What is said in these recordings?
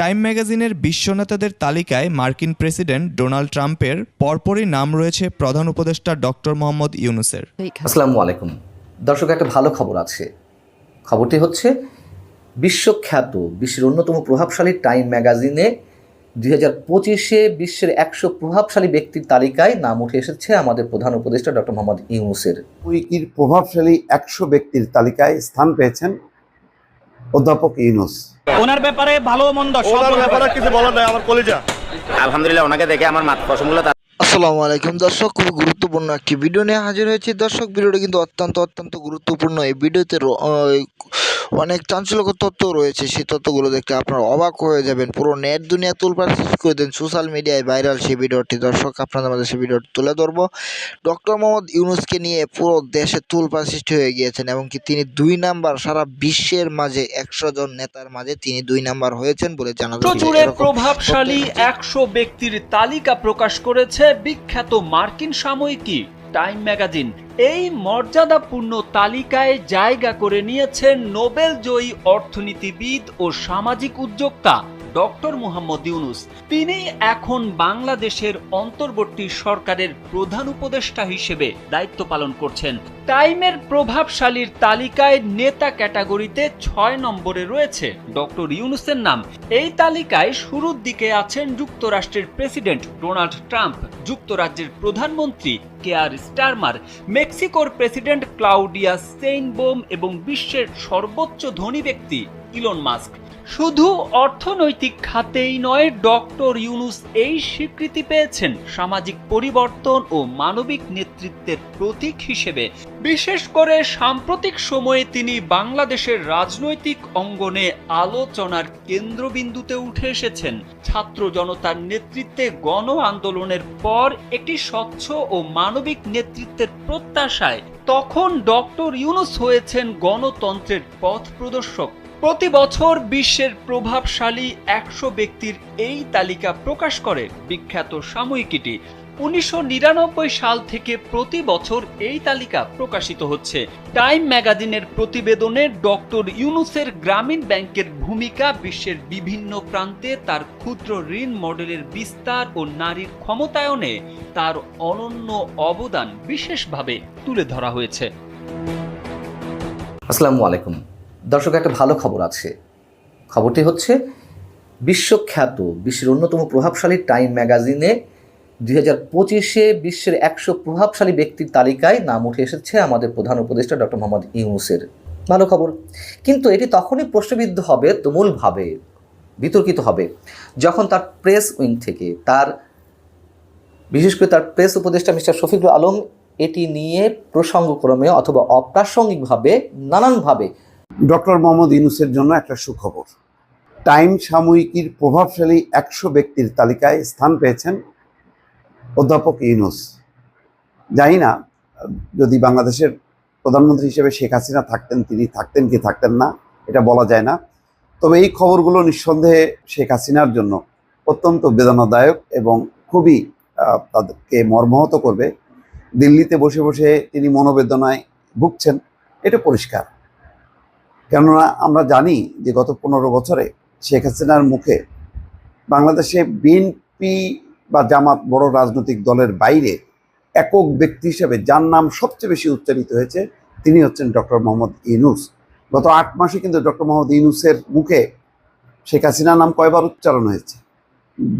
Time ম্যাগাজিনের বিশ্ব নেতাদের তালিকায় মার্কিন প্রেসিডেন্ট ডোনাল্ড ট্রাম্পের পরপরই নাম রয়েছে প্রধান উপদেষ্টা ডক্টর মোহাম্মদ ইউনুসের। আসসালামু আলাইকুম। দর্শক একটা ভালো খবর আছে। খবরটি হচ্ছে বিশ্বখ্যাত বিশ্বের অন্যতম প্রভাবশালী টাইম ম্যাগাজিনে দুই হাজার পঁচিশে বিশ্বের একশো প্রভাবশালী ব্যক্তির তালিকায় নাম উঠে এসেছে আমাদের প্রধান উপদেষ্টা ডক্টর মোহাম্মদ ইউনুসের। উইকির প্রভাবশালী একশো ব্যক্তির তালিকায় স্থান পেয়েছেন অধ্যাপক ইউনুস। ওনার ব্যাপারে ভালো মন্দ সব ওনার ব্যাপারে কিছু বলার নাই আমার কলিজা। আলহামদুলিল্লাহ ওনাকে দেখে আমার মাথা প্রসঙ্গগুলো আসসালামু আলাইকুম দর্শক খুবই গুরুত্বপূর্ণ একটি ভিডিও নিয়ে হাজির হয়েছে। দর্শক ভিডিওটা কিন্তু অত্যন্ত অত্যন্ত গুরুত্বপূর্ণ। এই ভিডিওতে অনেক চাঞ্চল্যকর তথ্য রয়েছে। সেই তথ্যগুলো দেখতে আপনারা অবাক হয়ে যাবেন। পুরো নেট দুনিয়া তুলপার করে দেন সোশ্যাল মিডিয়ায় ভাইরাল সেই ভিডিওটি। দর্শক আপনাদের মাঝে সেই ভিডিওটি তুলে ধরবো। ডক্টর মোহাম্মদ ইউনুসকে নিয়ে পুরো দেশে তুলপার সৃষ্টি হয়ে গিয়েছেন এবং কি তিনি দুই নাম্বার সারা বিশ্বের মাঝে একশো জন নেতার মাঝে তিনি দুই নাম্বার হয়েছেন বলে জানা যাচ্ছে প্রচুরে প্রভাবশালী একশো ব্যক্তির তালিকা প্রকাশ করেছে বিখ্যাত মার্কিন সাময়িকী। টাইম ম্যাগাজিন এই মর্যাদাপূর্ণ তালিকায় জায়গা করে নিয়েছেন নোবেল জয়ী অর্থনীতিবিদ ও সামাজিক উদ্যোক্তা। ডক্টর মুহাম্মদ ইউনুস। তিনি এখন বাংলাদেশের অন্তর্বর্তী সরকারের প্রধান উপদেষ্টা হিসেবে দায়িত্ব পালন করছেন। টাইমের প্রভাবশালীর তালিকায় নেতা ক্যাটাগরিতে ছয় নম্বরে রয়েছে ডক্টর ইউনুসের নাম। এই তালিকায় শুরুর দিকে আছেন যুক্তরাষ্ট্রের প্রেসিডেন্ট ডোনাল্ড ট্রাম্প, যুক্তরাজ্যের প্রধানমন্ত্রী কেয়ার স্টারমার, মেক্সিকোর প্রেসিডেন্ট ক্লাউডিয়া সেইনবোম এবং বিশ্বের সর্বোচ্চ ধনী ব্যক্তি ইলন মাস্ক। শুধু অর্থনৈতিক খাতেই নয়, ডক্টর ইউনুস এই স্বীকৃতি পেয়েছেন সামাজিক পরিবর্তন ও মানবিক নেতৃত্বের প্রতীক হিসেবে। বিশেষ করে সাম্প্রতিক সময়ে তিনি বাংলাদেশের রাজনৈতিক অঙ্গনে আলোচনার কেন্দ্রবিন্দুতে উঠে এসেছেন। ছাত্র জনতার নেতৃত্বে গণ আন্দোলনের পর একটি স্বচ্ছ ও মানবিক নেতৃত্বের প্রত্যাশায় তখন ডক্টর ইউনুস হয়েছেন গণতন্ত্রের পথ প্রদর্শক। প্রতি বছর বিশ্বের প্রভাবশালী একশো ব্যক্তির এই তালিকা প্রকাশ করে বিখ্যাত সাময়িকীটি উনিশশো নিরানব্বই সাল থেকে প্রতি বছর এই তালিকা প্রকাশিত হচ্ছে। টাইম ম্যাগাজিনের প্রতিবেদনে ডক্টর ইউনুসের গ্রামীণ ব্যাংকের ভূমিকা, বিশ্বের বিভিন্ন প্রান্তে তার ক্ষুদ্র ঋণ মডেলের বিস্তার ও নারীর ক্ষমতায়নে তার অনন্য অবদান বিশেষভাবে তুলে ধরা হয়েছে। আসসালামু আলাইকুম। দর্শক, একটা ভালো খবর আছে। খবরটি হচ্ছে, বিশ্বখ্যাত বিশ্বের অন্যতম প্রভাবশালী টাইম ম্যাগাজিনে দুই হাজার পঁচিশে বিশ্বের একশো প্রভাবশালী ব্যক্তির তালিকায় নাম উঠে এসেছে আমাদের প্রধান উপদেষ্টা ডক্টর মোহাম্মদ ইউনুসের। ভালো খবর। কিন্তু এটি তখনই প্রশ্নবিদ্ধ হবে, তুমুলভাবে বিতর্কিত হবে, যখন তার প্রেস উইং থেকে তার, বিশেষ করে তার প্রেস উপদেষ্টা মিস্টার শফিকুল আলম এটি নিয়ে প্রসঙ্গক্রমে অথবা অপ্রাসঙ্গিকভাবে, নানানভাবে ডক্টর মোহাম্মদ ইউনুসের জন্য একটা সুখবর। টাইম সাময়িকীর প্রভাবশালী একশো ব্যক্তির তালিকায় স্থান পেয়েছেন অধ্যাপক ইউনুস। জানি না, যদি বাংলাদেশের প্রধানমন্ত্রী হিসেবে শেখ হাসিনা থাকতেন, তিনি থাকতেন কি থাকতেন না, এটা বলা যায় না। তবে এই খবরগুলো নিঃসন্দেহে শেখ হাসিনার জন্য অত্যন্ত বেদনাদায়ক এবং খুবই তাদেরকে মর্মাহত করবে। দিল্লিতে বসে বসে তিনি মনোবেদনায় ভুগছেন, এটা পরিষ্কার। কেননা আমরা জানি যে গত পনেরো বছরে শেখ হাসিনার মুখে বাংলাদেশে বিএনপি বা জামাত বড় রাজনৈতিক দলের বাইরে একক ব্যক্তি হিসেবে যার নাম সবচেয়ে বেশি উচ্চারিত হয়েছে তিনি হচ্ছেন ডক্টর মোহাম্মদ ইউনুস। গত আট মাসে কিন্তু ডক্টর মোহাম্মদ ইনুসের মুখে শেখ হাসিনার নাম কয়বার উচ্চারণ হয়েছে?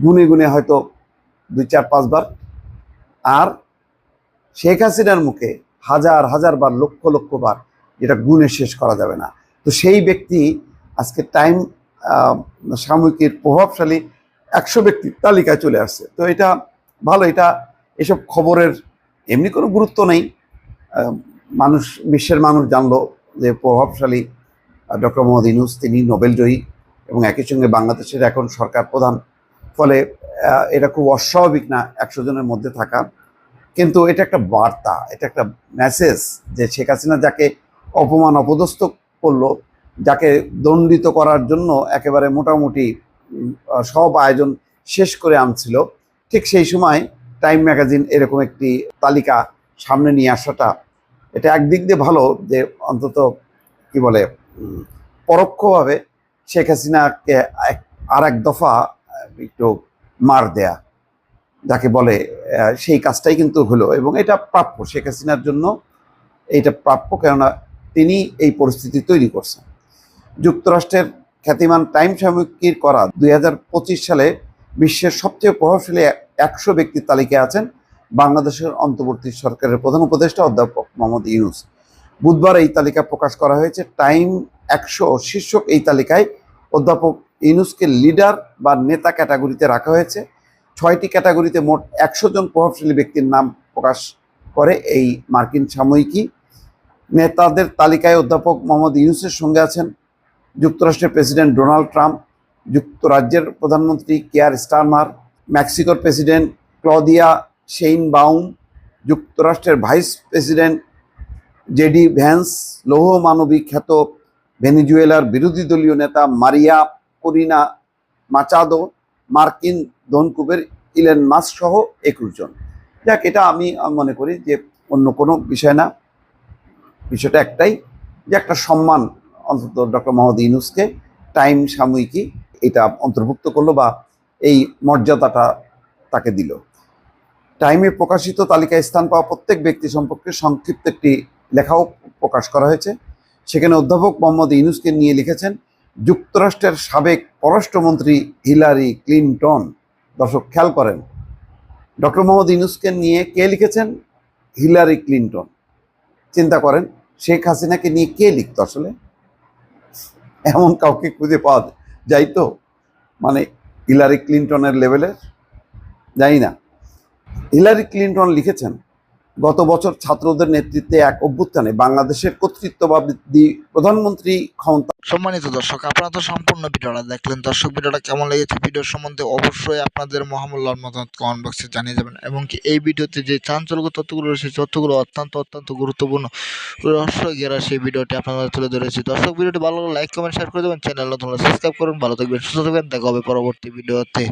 গুনে গুনে হয়তো দুই, চার পাঁচবার আর শেখ হাসিনার মুখে হাজার হাজার বার, লক্ষ লক্ষ বার যেটা গুণে শেষ করা যাবে না। তো সেই ব্যক্তি আজকে টাইম সাময়িকীর প্রভাবশালী একশো ব্যক্তির তালিকায় চলে আসছে। তো এটা ভালো, এটা এসব খবরের এমনি কোনো গুরুত্ব নেই। মানুষ, বিশ্বের মানুষ জানলো যে প্রভাবশালী ডক্টর মোহাম্মদ ইনুস তিনি নোবেল জয়ী এবং একই সঙ্গে বাংলাদেশের এখন সরকার প্রধান। ফলে এটা খুব অস্বাভাবিক না একশো জনের মধ্যে থাকা। কিন্তু এটা একটা বার্তা, এটা একটা মেসেজ যে শেখ হাসিনা যাকে অপমান, অপদস্থ করল, যাকে দণ্ডিত করার জন্য একেবারে মোটামুটি সব আয়োজন শেষ করে আনছিল। ঠিক সেই সময় টাইম ম্যাগাজিন এরকম একটি তালিকা সামনে নিয়ে আসাটা, এটা একদিক দিয়ে ভালো যে অন্তত, কি বলে পরোক্ষভাবে শেখ হাসিনাকে আর এক দফা একটু মার দেয়া, যাকে বলে সেই কাজটাই কিন্তু হলো এবং এটা প্রাপ্য। শেখ হাসিনার জন্য এইটা প্রাপ্য, কেননা তিনি এই পরিস্থিতি তৈরি করছেন। যুক্তরাষ্ট্রের খ্যাতিমান টাইম সাময়িকীর করা দুই হাজার পঁচিশ সালে বিশ্বের সবচেয়ে প্রভাবশালী একশো ব্যক্তির তালিকায় আছেন বাংলাদেশের অন্তর্বর্তী সরকারের প্রধান উপদেষ্টা অধ্যাপক মোহাম্মদ ইউনুস। বুধবার এই তালিকা প্রকাশ করা হয়েছে। টাইম একশো শীর্ষক এই তালিকায় অধ্যাপক ইউনুসকে লিডার বা নেতা ক্যাটাগরিতে রাখা হয়েছে। ছয়টি ক্যাটাগরিতে মোট একশো জন প্রভাবশালী ব্যক্তির নাম প্রকাশ করে এই মার্কিন সাময়িকী নেতাদের তালিকায় অধ্যাপক মোহাম্মদ ইউনুসের সঙ্গে আছেন যুক্তরাষ্ট্রের প্রেসিডেন্ট ডোনাল্ড ট্রাম্প, যুক্তরাজ্যের প্রধানমন্ত্রী কেয়ার স্টারমার, মেক্সিকোর প্রেসিডেন্ট ক্লদিয়া শেইন বাউম যুক্তরাষ্ট্রের ভাইস প্রেসিডেন্ট জেডি ভ্যান্স লৌহ মানবিক খ্যাত ভেনিজুয়েলার বিরোধী দলীয় নেতা মারিয়া করিনা মাচাদো, মার্কিন ধনকুবের ইলেন মাস সহ একুশ জন। যাক, এটা আমি মনে করি যে অন্য কোনো বিষয় না। বিষয়টা একটাই যে একটা সম্মান অন্তত ডক্টর মোহাম্মদ ইউনুসকে টাইম সাময়িকী এটা অন্তর্ভুক্ত করল বা এই মর্যাদাটা তাকে দিল। টাইমে প্রকাশিত তালিকায় স্থান পাওয়া প্রত্যেক ব্যক্তি সম্পর্কে সংক্ষিপ্ত একটি লেখাও প্রকাশ করা হয়েছে। সেখানে অধ্যাপক মোহাম্মদ ইউনুসকে নিয়ে লিখেছেন, যুক্তরাষ্ট্রের সাবেক পররাষ্ট্রমন্ত্রী হিলারি ক্লিনটন। দর্শক, খেয়াল করেন, ডক্টর মোহাম্মদ ইউনুসকে নিয়ে কে লিখেছেন? Hillary Clinton. চিন্তা করেন শেখ হাসিনাকে নিয়ে কে লিখত আসলে? এমন কাউকে খুঁজে পাওয়া যাই তো মানে হিলারি ক্লিন্টনের লেভেলের? জানি না। হিলারি ক্লিন্টন লিখেছেন? গত বছর ছাত্রদের নেতৃত্বে এক অভ্যুত্থানে বাংলাদেশের কর্তৃত্ববাদী প্রধানমন্ত্রী ক্ষমতা সম্মানিত দর্শক, আপনারা তো সম্পূর্ণ ভিডিওটা দেখলেন। দর্শক, ভিডিওটা কেমন লেগেছে ভিডিওর সম্বন্ধে অবশ্যই আপনাদের মহামূল্যার মতামত কমেন্ট বক্সে জানিয়ে যাবেন। এবং কি এই ভিডিওতে যে চাঞ্চল্য তথ্যগুলো রয়েছে, তথ্যগুলো অত্যন্ত অত্যন্ত গুরুত্বপূর্ণ রহস্য ঘেরা সেই ভিডিওটি আপনাদের তুলে ধরেছি। দর্শক, ভিডিওটি ভালো লাগলে লাইক কমেন্ট শেয়ার করে দেবেন। চ্যানেল নতুন সাবস্ক্রাইব করুন। ভালো থাকবেন, সুস্থ থাকবেন। দেখা হবে পরবর্তী ভিডিওতে।